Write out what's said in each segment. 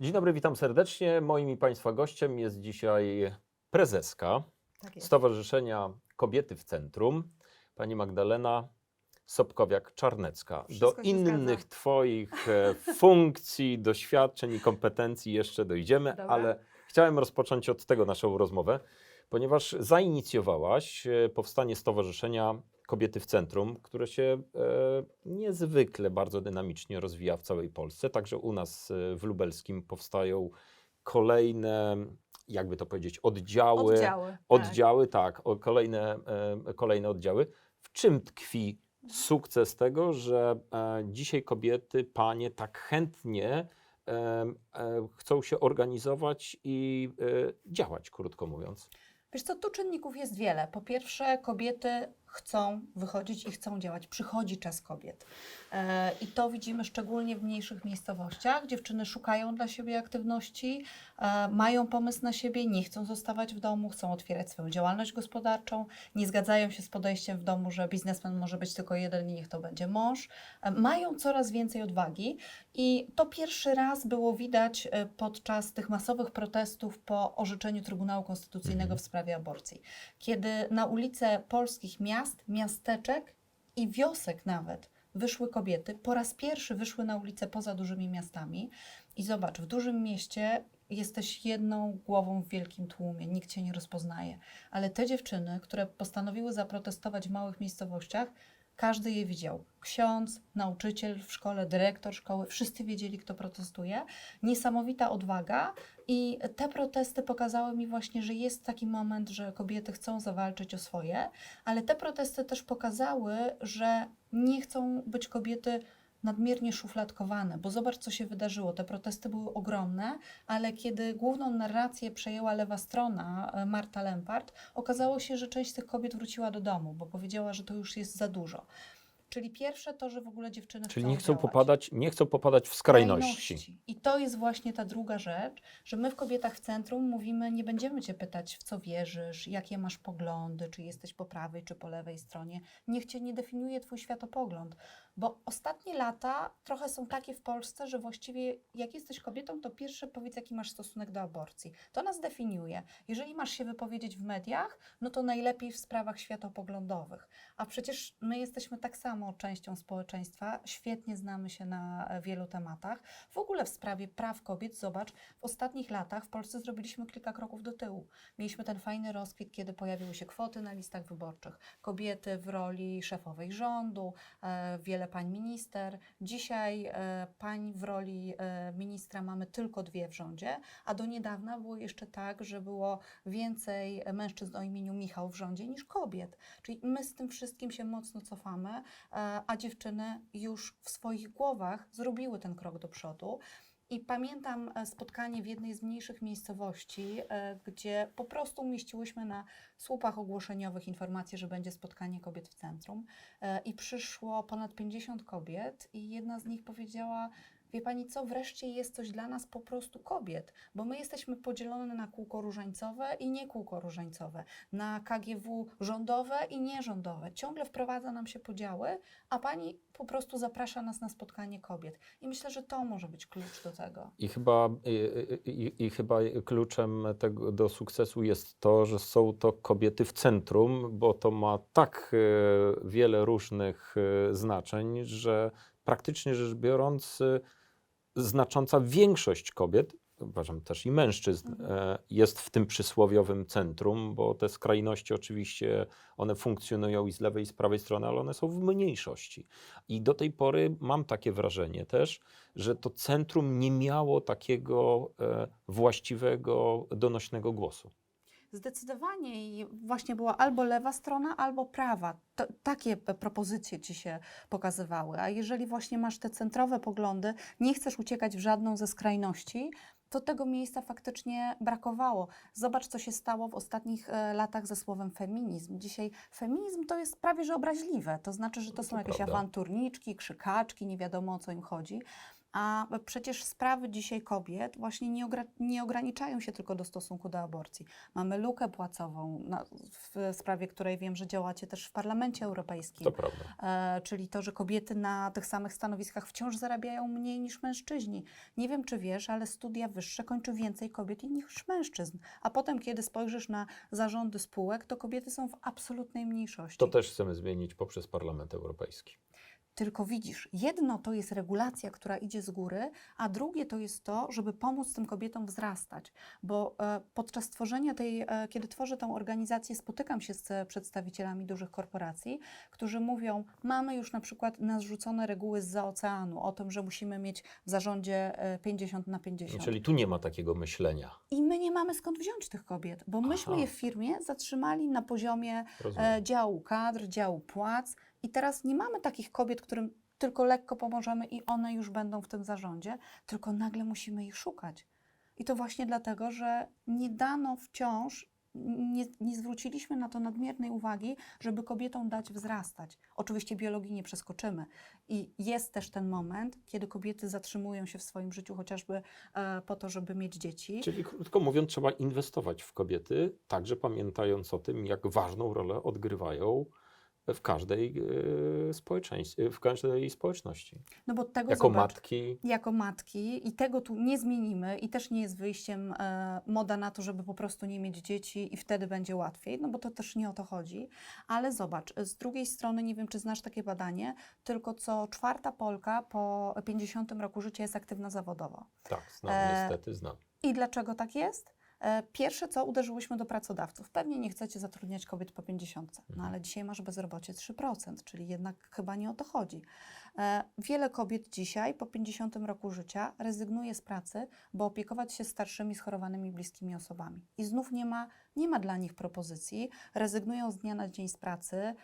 Dzień dobry, witam serdecznie. Moim i Państwa gościem jest dzisiaj prezeska Tak jest. Stowarzyszenia Kobiety w Centrum, pani Magdalena Sobkowiak-Czarnecka. Do innych zgadza. Twoich e, funkcji, doświadczeń i kompetencji jeszcze dojdziemy, Dobra. ale chciałem rozpocząć od tego naszą rozmowę, ponieważ zainicjowałaś e, powstanie Stowarzyszenia Kobiety w Centrum, które się e, niezwykle bardzo dynamicznie rozwija w całej Polsce. Także u nas e, w Lubelskim powstają kolejne, jakby to powiedzieć, oddziały. Oddziały. tak. Oddziały, tak, o, kolejne, e, kolejne oddziały. W czym tkwi sukces tego, że e, dzisiaj kobiety, panie tak chętnie e, e, chcą się organizować i e, działać, krótko mówiąc? Wiesz co, tu czynników jest wiele. Po pierwsze, kobiety chcą wychodzić i chcą działać. Przychodzi czas kobiet. E, I to widzimy szczególnie w mniejszych miejscowościach. Dziewczyny szukają dla siebie aktywności, e, mają pomysł na siebie, nie chcą zostawać w domu, chcą otwierać swoją działalność gospodarczą, nie zgadzają się z podejściem w domu, że biznesmen może być tylko jeden i niech to będzie mąż. E, Mają coraz więcej odwagi i to pierwszy raz było widać podczas tych masowych protestów po orzeczeniu Trybunału Konstytucyjnego Mhm. w sprawie aborcji. Kiedy na ulice polskich miast, miasteczek i wiosek nawet wyszły kobiety, po raz pierwszy wyszły na ulice poza dużymi miastami. I zobacz, w dużym mieście jesteś jedną głową w wielkim tłumie, nikt cię nie rozpoznaje. Ale te dziewczyny, które postanowiły zaprotestować w małych miejscowościach, każdy je widział. Ksiądz, nauczyciel w szkole, dyrektor szkoły, wszyscy wiedzieli, kto protestuje. Niesamowita odwaga i te protesty pokazały mi właśnie, że jest taki moment, że kobiety chcą zawalczyć o swoje, ale te protesty też pokazały, że nie chcą być kobiety nadmiernie szufladkowane, bo zobacz, co się wydarzyło. Te protesty były ogromne, ale kiedy główną narrację przejęła lewa strona, e, Marta Lempart, okazało się, że część z tych kobiet wróciła do domu, bo powiedziała, że to już jest za dużo. Czyli pierwsze to, że w ogóle dziewczyny Czyli chcą nie chcą, działać popadać, nie chcą popadać w skrajności. I to jest właśnie ta druga rzecz, że my w Kobietach w Centrum mówimy, nie będziemy Cię pytać, w co wierzysz, jakie masz poglądy, czy jesteś po prawej, czy po lewej stronie. Niech Cię nie definiuje Twój światopogląd. Bo ostatnie lata trochę są takie w Polsce, że właściwie jak jesteś kobietą, to pierwsze powiedz, jaki masz stosunek do aborcji. To nas definiuje. Jeżeli masz się wypowiedzieć w mediach, no to najlepiej w sprawach światopoglądowych. A przecież my jesteśmy tak samo częścią społeczeństwa, świetnie znamy się na wielu tematach. W ogóle w sprawie praw kobiet, zobacz, w ostatnich latach w Polsce zrobiliśmy kilka kroków do tyłu. Mieliśmy ten fajny rozkwit, kiedy pojawiły się kwoty na listach wyborczych, kobiety w roli szefowej rządu, e, wiele pań minister. Dzisiaj e, pań w roli e, ministra mamy tylko dwie w rządzie, a do niedawna było jeszcze tak, że było więcej mężczyzn o imieniu Michał w rządzie niż kobiet. Czyli my z tym wszystkim się mocno cofamy, a dziewczyny już w swoich głowach zrobiły ten krok do przodu. I pamiętam e, spotkanie w jednej z mniejszych miejscowości, e, gdzie po prostu umieściłyśmy na słupach ogłoszeniowych informację, że będzie spotkanie kobiet w centrum. E, I przyszło ponad 50 kobiet, i jedna z nich powiedziała: Wie pani co, wreszcie jest coś dla nas po prostu kobiet, bo my jesteśmy podzielone na kółko różańcowe i nie kółko różańcowe, na KGW rządowe i nierządowe. Ciągle wprowadza nam się podziały, a pani po prostu zaprasza nas na spotkanie kobiet. I myślę, że to może być klucz do tego. I chyba, i, i, I chyba kluczem tego, do sukcesu jest to, że są to kobiety w centrum, bo to ma tak e, wiele różnych e, znaczeń, że praktycznie rzecz biorąc, e, znacząca większość kobiet, uważam też i mężczyzn, e, jest w tym przysłowiowym centrum, bo te skrajności oczywiście one funkcjonują i z lewej, i z prawej strony, ale one są w mniejszości. I do tej pory mam takie wrażenie też, że to centrum nie miało takiego e, właściwego, donośnego głosu. Zdecydowanie i właśnie była albo lewa strona, albo prawa. To, takie propozycje ci się pokazywały. A jeżeli właśnie masz te centrowe poglądy, nie chcesz uciekać w żadną ze skrajności, to tego miejsca faktycznie brakowało. Zobacz, co się stało w ostatnich e, latach ze słowem feminizm. Dzisiaj feminizm to jest prawie że obraźliwe. To znaczy, że to są jakieś awanturniczki, krzykaczki, nie wiadomo o co im chodzi. A przecież sprawy dzisiaj kobiet właśnie nie, nie ograniczają się tylko do stosunku do aborcji. Mamy lukę płacową, na, w sprawie której wiem, że działacie też w Parlamencie Europejskim. To prawda. E, czyli to, że kobiety na tych samych stanowiskach wciąż zarabiają mniej niż mężczyźni. Nie wiem, czy wiesz, ale studia wyższe kończy więcej kobiet niż mężczyzn. A potem, kiedy spojrzysz na zarządy spółek, to kobiety są w absolutnej mniejszości. To też chcemy zmienić poprzez Parlament Europejski. Tylko widzisz, jedno to jest regulacja, która idzie z góry, a drugie to jest to, żeby pomóc tym kobietom wzrastać. Bo e, podczas tworzenia tej, e, kiedy tworzę tą organizację, spotykam się z e, przedstawicielami dużych korporacji, którzy mówią, mamy już na przykład narzucone reguły z oceanu o tym, że musimy mieć w zarządzie e, 50 na 50. Czyli tu nie ma takiego myślenia. I my nie mamy skąd wziąć tych kobiet, bo myśmy Aha. je w firmie zatrzymali na poziomie Rozumiem. działu kadr, działu płac i teraz nie mamy takich kobiet, którym tylko lekko pomożemy i one już będą w tym zarządzie, tylko nagle musimy ich szukać. I to właśnie dlatego, że nie dano wciąż, nie, nie zwróciliśmy na to nadmiernej uwagi, żeby kobietom dać wzrastać. Oczywiście biologii nie przeskoczymy. I jest też ten moment, kiedy kobiety zatrzymują się w swoim życiu chociażby e, po to, żeby mieć dzieci. Czyli krótko mówiąc, trzeba inwestować w kobiety, także pamiętając o tym, jak ważną rolę odgrywają w każdej e, społeczeństwie, w każdej społeczności. No bo tego Jako zobacz, matki, jako matki i tego tu nie zmienimy i też nie jest wyjściem e, moda na to, żeby po prostu nie mieć dzieci i wtedy będzie łatwiej, no bo to też nie o to chodzi. Ale zobacz, z drugiej strony, nie wiem czy znasz takie badanie, tylko co czwarta Polka po 50 roku życia jest aktywna zawodowo. tak, znam, E, niestety znam. I dlaczego tak jest? E, Pierwsze co, uderzyłyśmy do pracodawców. Pewnie nie chcecie zatrudniać kobiet po 50, no Mhm. ale dzisiaj masz bezrobocie 3%, czyli jednak chyba nie o to chodzi. E, Wiele kobiet dzisiaj po 50 roku życia rezygnuje z pracy, bo opiekować się starszymi, schorowanymi bliskimi osobami. I znów nie ma, nie ma dla nich propozycji, rezygnują z dnia na dzień z pracy.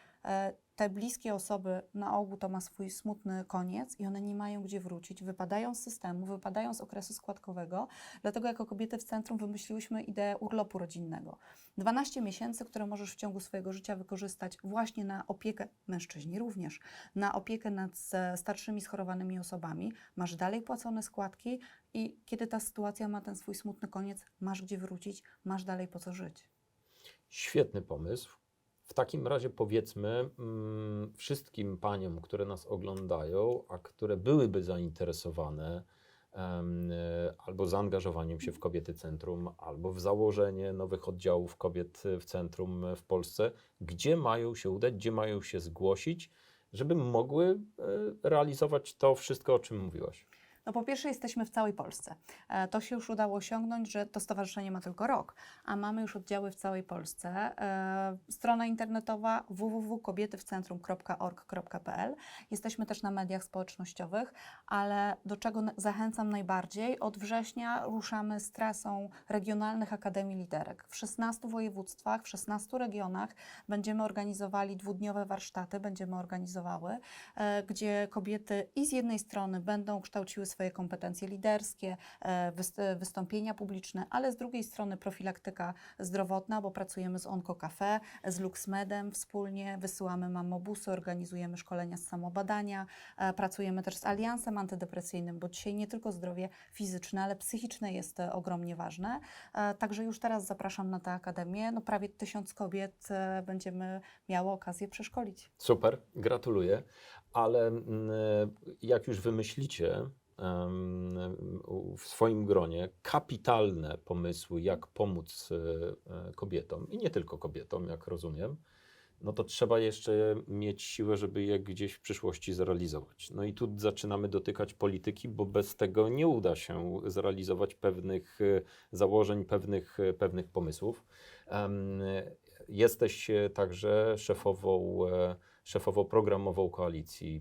Te bliskie osoby na ogół to ma swój smutny koniec i one nie mają gdzie wrócić, wypadają z systemu, wypadają z okresu składkowego. Dlatego jako kobiety w centrum wymyśliłyśmy ideę urlopu rodzinnego. 12 miesięcy, które możesz w ciągu swojego życia wykorzystać właśnie na opiekę, mężczyźni również, na opiekę nad e, starszymi, schorowanymi osobami. Masz dalej płacone składki i kiedy ta sytuacja ma ten swój smutny koniec, masz gdzie wrócić, masz dalej po co żyć. Świetny pomysł. W takim razie powiedzmy mm, wszystkim paniom, które nas oglądają, a które byłyby zainteresowane e, albo zaangażowaniem się w Kobiety Centrum, albo w założenie nowych oddziałów kobiet w centrum w Polsce, gdzie mają się udać, gdzie mają się zgłosić, żeby mogły e, realizować to wszystko, o czym mówiłaś. No po pierwsze jesteśmy w całej Polsce. E, To się już udało osiągnąć, że to stowarzyszenie ma tylko rok, a mamy już oddziały w całej Polsce. E, Strona internetowa www.kobietywcentrum.org.pl. Jesteśmy też na mediach społecznościowych, ale do czego zachęcam najbardziej? Od września ruszamy z trasą regionalnych Akademii Liderek. W 16 województwach, w 16 regionach będziemy organizowali dwudniowe warsztaty, będziemy organizowały, e, gdzie kobiety i z jednej strony będą kształciły swoje kompetencje liderskie, e, wyst- wystąpienia publiczne, ale z drugiej strony profilaktyka zdrowotna, bo pracujemy z Onko Cafe, z LuxMedem wspólnie, wysyłamy mamobusy, organizujemy szkolenia z samobadania, e, pracujemy też z Aliansem Antydepresyjnym, bo dzisiaj nie tylko zdrowie fizyczne, ale psychiczne jest e, ogromnie ważne. Także już teraz zapraszam na tę akademię. No prawie tysiąc kobiet będziemy miały okazję przeszkolić. Super, gratuluję. Ale mm, jak już wymyślicie w swoim gronie kapitalne pomysły, jak pomóc e, e, kobietom i nie tylko kobietom, jak rozumiem, no to trzeba jeszcze mieć siłę, żeby je gdzieś w przyszłości zrealizować. No i tu zaczynamy dotykać polityki, bo bez tego nie uda się zrealizować pewnych e, założeń, pewnych, pewnych pomysłów. Jesteś także szefową, szefową programową koalicji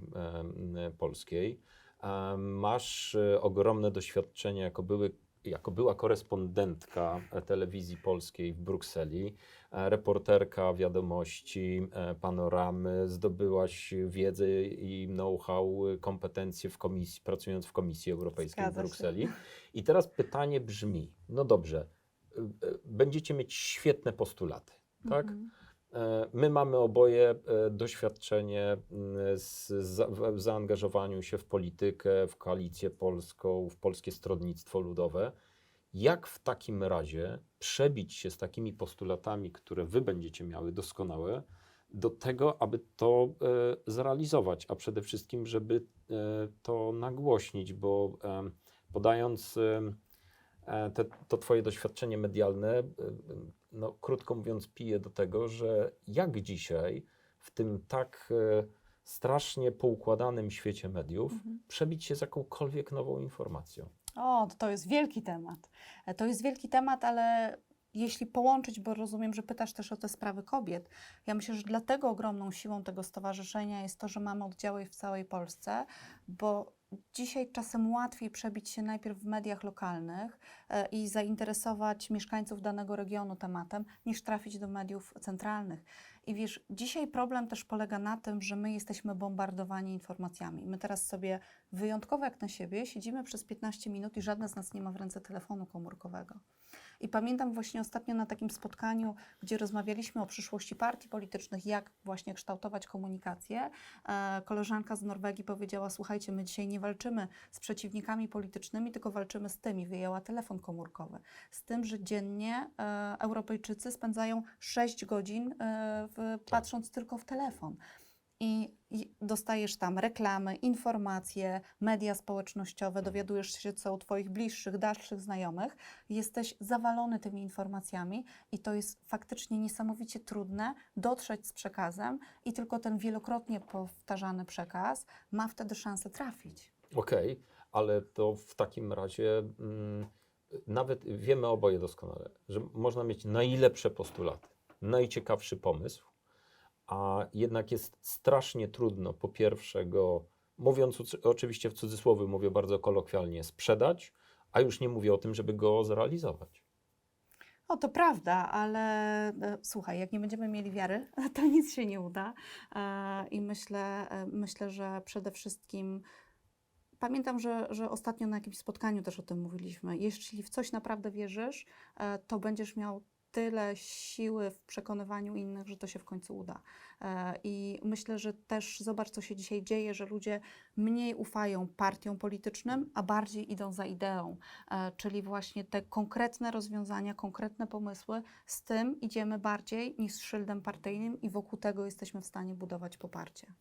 polskiej. Masz e, ogromne doświadczenie jako, były, jako była korespondentka telewizji polskiej w Brukseli, e, reporterka wiadomości, e, panoramy, zdobyłaś wiedzę i know-how, e, kompetencje w komisji, pracując w Komisji Europejskiej Zgadza w się. Brukseli. I teraz pytanie brzmi, no dobrze, y, y, będziecie mieć świetne postulaty, tak? Mhm. E, My mamy oboje e, doświadczenie mm, z, za, w zaangażowaniu się w politykę, w koalicję polską, w polskie stronnictwo ludowe. Jak w takim razie przebić się z takimi postulatami, które wy będziecie miały doskonałe, do tego, aby to e, zrealizować, a przede wszystkim, żeby e, to nagłośnić, bo em, podając e, te, to Twoje doświadczenie medialne, e, no, krótko mówiąc, pije do tego, że jak dzisiaj w tym tak e, strasznie poukładanym świecie mediów Mhm. przebić się z jakąkolwiek nową informacją? O, to jest wielki temat. E, To jest wielki temat, ale jeśli połączyć, bo rozumiem, że pytasz też o te sprawy kobiet, ja myślę, że dlatego ogromną siłą tego stowarzyszenia jest to, że mamy oddziały w całej Polsce, bo dzisiaj czasem łatwiej przebić się najpierw w mediach lokalnych e, i zainteresować mieszkańców danego regionu tematem, niż trafić do mediów centralnych. I wiesz, dzisiaj problem też polega na tym, że my jesteśmy bombardowani informacjami. My teraz sobie wyjątkowo jak na siebie siedzimy przez 15 minut i żadne z nas nie ma w ręce telefonu komórkowego. I pamiętam właśnie ostatnio na takim spotkaniu, gdzie rozmawialiśmy o przyszłości partii politycznych, jak właśnie kształtować komunikację. E, koleżanka z Norwegii powiedziała: Słuchajcie, my dzisiaj nie walczymy z przeciwnikami politycznymi, tylko walczymy z tymi. Wyjęła telefon komórkowy. Z tym, że dziennie e, Europejczycy spędzają 6 godzin e, w, patrząc tylko w telefon. I, dostajesz tam reklamy, informacje, media społecznościowe, dowiadujesz się, co u Twoich bliższych, dalszych znajomych. Jesteś zawalony tymi informacjami, i to jest faktycznie niesamowicie trudne dotrzeć z przekazem, i tylko ten wielokrotnie powtarzany przekaz ma wtedy szansę trafić. Okej, ale to w takim razie mm, nawet wiemy oboje doskonale, że można mieć najlepsze postulaty, najciekawszy pomysł, a jednak jest strasznie trudno po pierwsze go, mówiąc oczywiście w cudzysłowie, mówię bardzo kolokwialnie, sprzedać, a już nie mówię o tym, żeby go zrealizować. O, to prawda, ale e, słuchaj, jak nie będziemy mieli wiary, to nic się nie uda. E, I myślę, e, myślę, że przede wszystkim pamiętam, że, że ostatnio na jakimś spotkaniu też o tym mówiliśmy. Jeśli w coś naprawdę wierzysz, to będziesz miał tyle siły w przekonywaniu innych, że to się w końcu uda. E, I myślę, że też zobacz, co się dzisiaj dzieje, że ludzie mniej ufają partiom politycznym, a bardziej idą za ideą. E, czyli właśnie te konkretne rozwiązania, konkretne pomysły, z tym idziemy bardziej niż z szyldem partyjnym i wokół tego jesteśmy w stanie budować poparcie.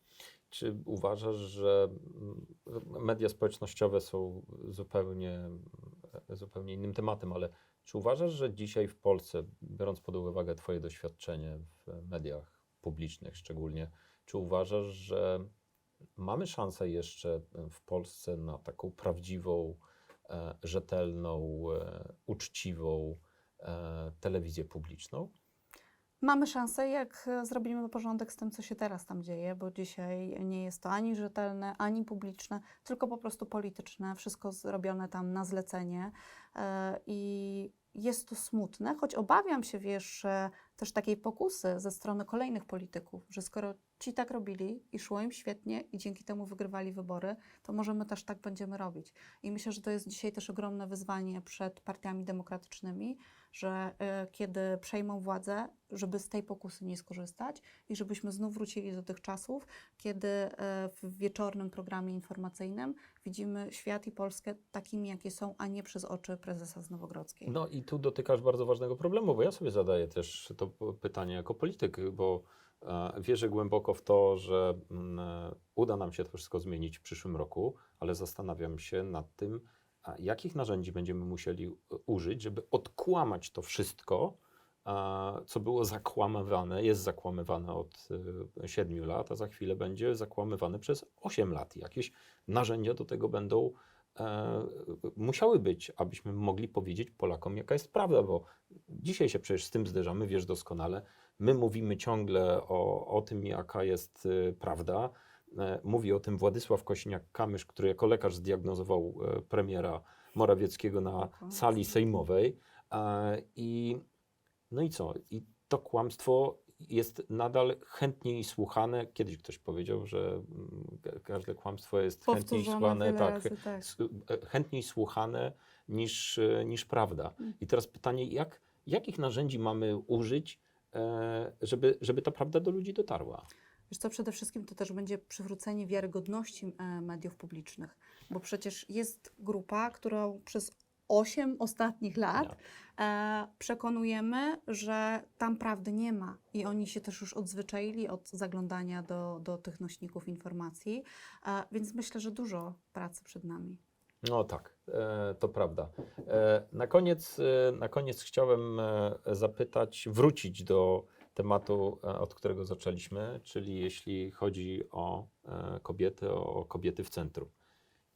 Czy uważasz, że media społecznościowe są zupełnie, zupełnie innym tematem, ale czy uważasz, że dzisiaj w Polsce, biorąc pod uwagę Twoje doświadczenie w mediach publicznych szczególnie, czy uważasz, że mamy szansę jeszcze w Polsce na taką prawdziwą, e, rzetelną, e, uczciwą e, telewizję publiczną? Mamy szansę, jak e, zrobimy porządek z tym, co się teraz tam dzieje, bo dzisiaj nie jest to ani rzetelne, ani publiczne, tylko po prostu polityczne, wszystko zrobione tam na zlecenie. E, I jest to smutne, choć obawiam się, wiesz, też takiej pokusy ze strony kolejnych polityków, że skoro ci tak robili i szło im świetnie i dzięki temu wygrywali wybory, to może my też tak będziemy robić. I myślę, że to jest dzisiaj też ogromne wyzwanie przed partiami demokratycznymi, że e, kiedy przejmą władzę, żeby z tej pokusy nie skorzystać i żebyśmy znów wrócili do tych czasów, kiedy e, w wieczornym programie informacyjnym widzimy świat i Polskę takimi, jakie są, a nie przez oczy prezesa z Nowogrodzkiej. No i tu dotykasz bardzo ważnego problemu, bo ja sobie zadaję też to pytanie jako polityk, bo wierzę głęboko w to, że mm, e, uda nam się to wszystko zmienić w przyszłym roku, ale zastanawiam się nad tym, jakich narzędzi będziemy musieli e, użyć, żeby odkłamać to wszystko, co było zakłamywane, jest zakłamywane od e, 7 lat, a za chwilę będzie zakłamywane przez 8 lat. Jakieś narzędzia do tego będą e, musiały być, abyśmy mogli powiedzieć Polakom, jaka jest prawda, bo dzisiaj się przecież z tym zderzamy, wiesz doskonale. My mówimy ciągle o, o tym, jaka jest e, prawda. E, mówi o tym Władysław Kośniak-Kamysz, który jako lekarz zdiagnozował e, premiera Morawieckiego na sali sejmowej. E, I no i co? I to kłamstwo jest nadal chętniej słuchane. Kiedyś ktoś powiedział, że mm, ka- każde kłamstwo jest chętniej słuchane, tak, razy, tak. chętniej słuchane niż, niż prawda. Mm. I teraz pytanie, jak, jakich narzędzi mamy użyć, żeby, żeby ta prawda do ludzi dotarła. Wiesz co, przede wszystkim to też będzie przywrócenie wiarygodności e, mediów publicznych, bo przecież jest grupa, którą przez 8 ostatnich lat e, przekonujemy, że tam prawdy nie ma i oni się też już odzwyczaili od zaglądania do, do tych nośników informacji, e, więc myślę, że dużo pracy przed nami. No tak, e, to prawda. E, na, koniec, e, na koniec chciałem zapytać, wrócić do tematu, od którego zaczęliśmy, czyli jeśli chodzi o kobiety, o kobiety w centrum.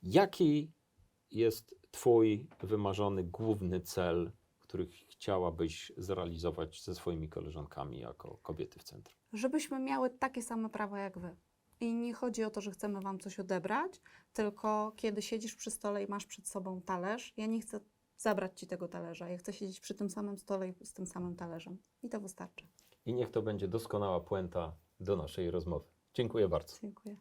Jaki jest Twój wymarzony główny cel, który chciałabyś zrealizować ze swoimi koleżankami jako kobiety w centrum? Żebyśmy miały takie same prawa jak wy. I nie chodzi o to, że chcemy wam coś odebrać, tylko kiedy siedzisz przy stole i masz przed sobą talerz, ja nie chcę zabrać ci tego talerza. Ja chcę siedzieć przy tym samym stole i z tym samym talerzem. I to wystarczy. I niech to będzie doskonała puenta do naszej rozmowy. Dziękuję bardzo. Dziękuję.